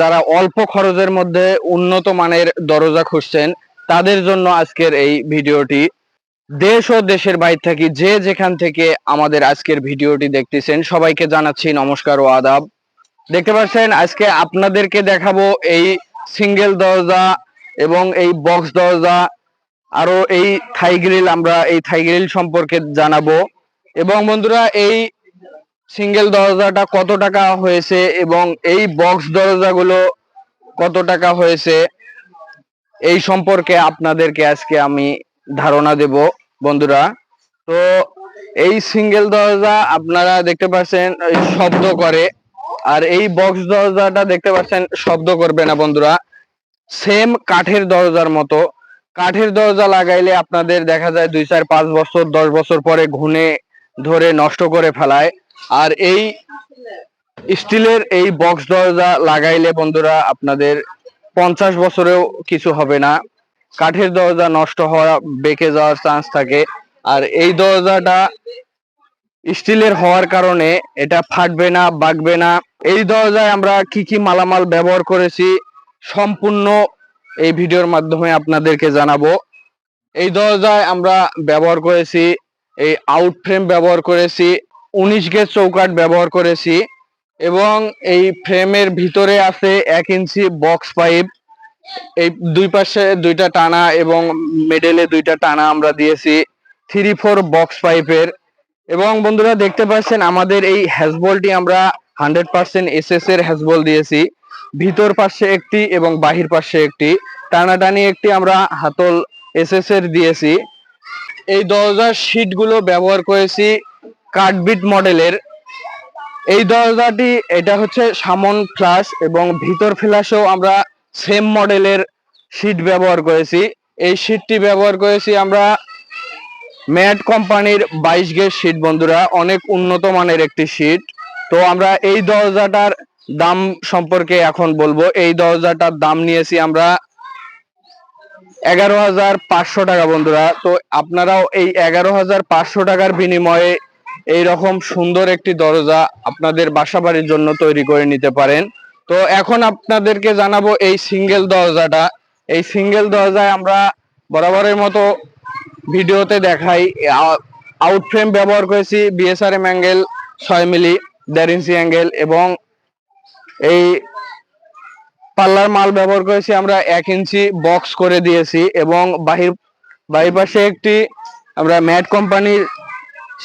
যারা অল্প খরচের মধ্যে উন্নত মানের দরজা খুঁজছেন, তাদের জন্য আজকের এই ভিডিওটি। দেশ ও দেশের বাইরে থাকি যে যেখান থেকে আমাদের আজকের ভিডিওটি দেখতেছেন, সবাইকে জানাচ্ছি নমস্কার ও আদাব। দেখতে পাচ্ছেন, আজকে আপনাদেরকে দেখাবো এই সিঙ্গেল দরজা এবং এই বক্স দরজা আরও এই থাই গ্রিল, আমরা এই থাই গ্রিল সম্পর্কে জানাব। এবং বন্ধুরা, এই সিঙ্গেল দরজাটা কত টাকা হয়েছে এবং এই বক্স দরজাগুলো কত টাকা হয়েছে, এই সম্পর্কে আপনাদেরকে আজকে আমি ধারণা দেব, বন্ধুরা। তো এই সিঙ্গেল দরজা আপনারা দেখতে পাচ্ছেন শব্দ করে। আর এই বক্স দরজাটা দেখতে পাচ্ছেন, শব্দ করবে না, বন্ধুরা। সেম কাঠের দরজার মতো। কাঠের দরজা লাগাইলে আপনাদের দেখা যায় দুই, চার, পাঁচ বছর, দশ বছর পরে ঘুনে ধরে নষ্ট করে ফেলায়। আর এই স্টিলের এই বক্স দরজা লাগাইলে বন্ধুরা আপনাদের পঞ্চাশ বছরেও কিছু হবে না। কাঠের দরজা নষ্ট হওয়া, বেঁকে যাওয়ার চান্স থাকে। আর এই দরজাটা স্টিলের হওয়ার কারণে এটা ফাটবে না, বাগবে না। এই দরজায় আমরা কি কি মালামাল ব্যবহার করেছি সম্পূর্ণ এই ভিডিওর মাধ্যমে আপনাদেরকে জানাব। এই দরজায় আমরা ব্যবহার করেছি, এই আউট ফ্রেম ব্যবহার করেছি উনিশ গেজ চৌকাট ব্যবহার করেছি এবং এই ফ্রেমের ভিতরে আছে এক ইঞ্চি বক্স পাইপ এই দুই পাশে দুইটা টানা এবং মেডেলে দুইটা টানা আমরা দিয়েছি থ্রি ফোর বক্স পাইপের এবং বন্ধুরা দেখতে পাচ্ছেন আমাদের এই হ্যাজবলটি আমরা হান্ড্রেড পার্সেন্ট এস এস এর হ্যাজবল দিয়েছি। ভিতর পাশে একটি এবং বাহির পাশে একটি। টানাটানি একটি আমরা হাতল এস এস এর দিয়েছি। এই দরজার শীটগুলো ব্যবহার করেছি কাঠবিট মডেলের। এই দরজাটি, এটা হচ্ছে সামন ফ্লাশ এবং ভিতর ফ্ল্যাশেও আমরা সেম মডেলের শীট ব্যবহার করেছি। এই শীটটি ব্যবহার করেছি আমরা ম্যাট কোম্পানির বাইশ গেজ শীট বন্ধুরা। অনেক উন্নত মানের একটি শীট তো আমরা এই দরজাটার দাম সম্পর্কে এখন বলব। এই দরজাটার দাম নিয়েছি আমরা এগারো হাজার পাঁচশো টাকা, বন্ধুরা। তো আপনারাও এই এগারো হাজার পাঁচশো টাকার বিনিময়ে এই রকম সুন্দর একটি দরজা আপনাদের বাসা বাড়ির জন্য তৈরি করে নিতে পারেন। তো এখন আপনাদেরকে জানাব এই সিঙ্গেল দরজাটা। এই সিঙ্গেল দরজায় আমরা বরাবরের মতো ভিডিওতে দেখাই। আউট ফ্রেম ব্যবহার করেছি বিএসআরএম অ্যাঙ্গেল ছয় মিলি, দেড় ইঞ্চি অ্যাঙ্গেল এবং এই পাল্লার মাল ব্যবহার করেছি আমরা এক ইঞ্চি বক্স করে দিয়েছি এবং বাহির বাহির পাশে একটি আমরা ম্যাট কোম্পানির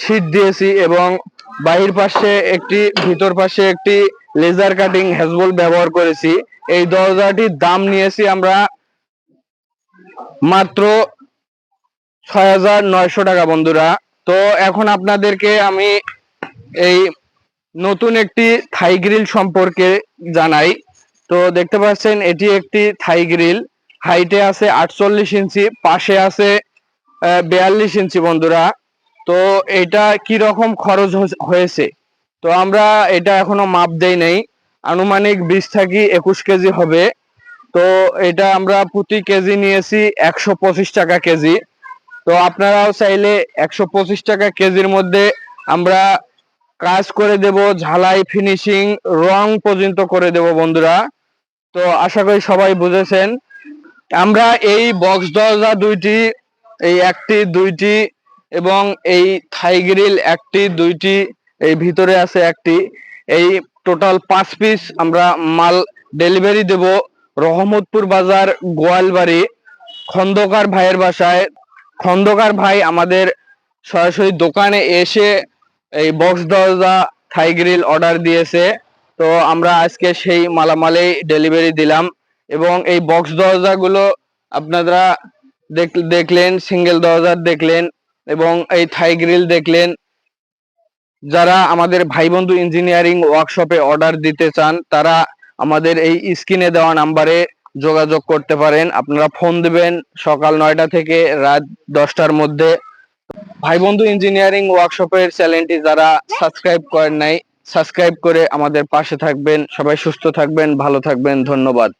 শীট দিয়েছি এবং বাহির পাশে একটি, ভিতর পাশে একটি লেজার কাটিং হ্যাজবল ব্যবহার করেছি। এই দরজাটির দাম নিয়েছি আমরা মাত্র ছয় হাজার নয়শো টাকা বন্ধুরা। তো এখন আপনাদেরকে আমি এই নতুন একটি থাই গ্রিল সম্পর্কে জানাই। তো দেখতে পাচ্ছেন, এটি একটি থাই গ্রিল হাইটে আছে আটচল্লিশ ইঞ্চি, পাশে আছে বিয়াল্লিশ ইঞ্চি বন্ধুরা। তো এটা কি রকম খরচ হয়েছে? তো আমরা এটা এখনও মাপ দেই নেই। আনুমানিক বিশ থাকি একুশ কেজি হবে। তো এটা আমরা প্রতি কেজি নিয়েছি একশো পঁচিশ টাকা কেজি। তো আপনারাও চাইলে একশো পঁচিশ টাকা কেজির মধ্যে আমরা কাজ করে দেব, ঝালাই ফিনিশিং রং পর্যন্ত করে দেব বন্ধুরা। তো আশা করি সবাই বুঝেছেন। আমরা এই বক্স দরজা দুইটি, এই একটি, দুইটি এবং এই থাই গ্রিল একটি, দুইটি, এই ভিতরে আছে একটি। এই টোটাল পাঁচ পিস আমরা মাল ডেলিভারি দেব রহমতপুর বাজার গোয়ালবাড়ি। খন্দকার ভাইয়ের বাসায়। খন্দকার ভাই আমাদের সরাসরি দোকানে এসে এই বক্স দরজা থাই গ্রিল অর্ডার দিয়েছে। তো আমরা আজকে সেই মালামালেই ডেলিভারি দিলাম এবং এই বক্স দরজাগুলো আপনারা দেখ- দেখলেন সিঙ্গেল দরজা দেখলেন। এবং এই থাই গ্রিল দেখলেন। যারা আমাদের ভাই বন্ধু ইঞ্জিনিয়ারিং ওয়ার্কশপে অর্ডার দিতে চান, তারা আমাদের এই স্ক্রিনে দেওয়া নাম্বারে যোগাযোগ করতে পারেন। আপনারা ফোন দিবেন সকাল নয়টা থেকে রাত দশটার মধ্যে। ভাই বন্ধু ইঞ্জিনিয়ারিং ওয়ার্কশপের চ্যানেলটি যারা সাবস্ক্রাইব করেন নাই সাবস্ক্রাইব করে আমাদের পাশে থাকবেন। সবাই সুস্থ থাকবেন, ভালো থাকবেন। ধন্যবাদ।